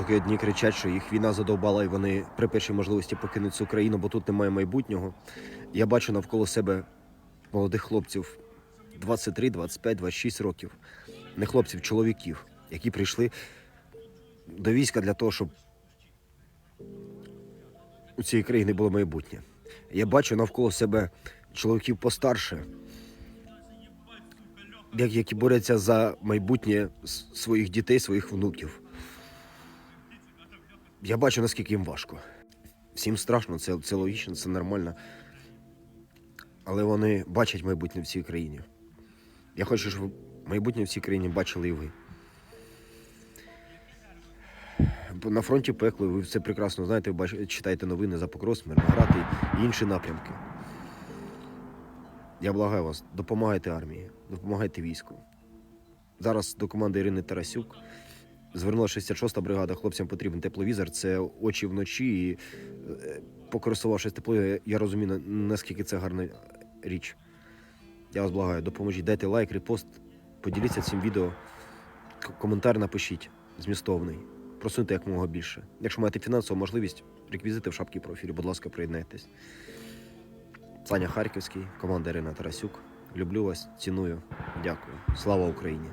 Доки одні кричать, що їх війна задовбала, і вони при першій можливості покинуть цю країну, бо тут немає майбутнього. Я бачу навколо себе молодих хлопців 23, 25, 26 років. Не хлопців, чоловіків, які прийшли до війська для того, щоб у цієї країни було майбутнє. Я бачу навколо себе чоловіків постарше, як- які борються за майбутнє своїх дітей, своїх внуків. Я бачу, наскільки їм важко. Всім страшно, це, це логічно, це нормально. Але вони бачать майбутнє в цій країні. Я хочу, щоб майбутнє в цій країні бачили і ви. На фронті пекло, ви все прекрасно знаєте, ви читаєте новини за Покрос, Мирноград і інші напрямки. Я благаю вас, допомагайте армії, допомагайте війську. Зараз до команди Ірини Тарасюк звернула 66-та бригада. Хлопцям потрібен тепловізор. Це очі вночі. І е, покористувавшись теплою, я розумію, наскільки це гарна річ. Я вас благаю, допоможіть, дайте лайк, репост, поділіться цим відео, коментар напишіть змістовний. Просуньте якомога більше. Якщо маєте фінансову можливість, реквізити в шапці профілю, будь ласка, приєднайтесь. Саня Харківський, команда Ірина Тарасюк. Люблю вас, ціную. Дякую. Слава Україні!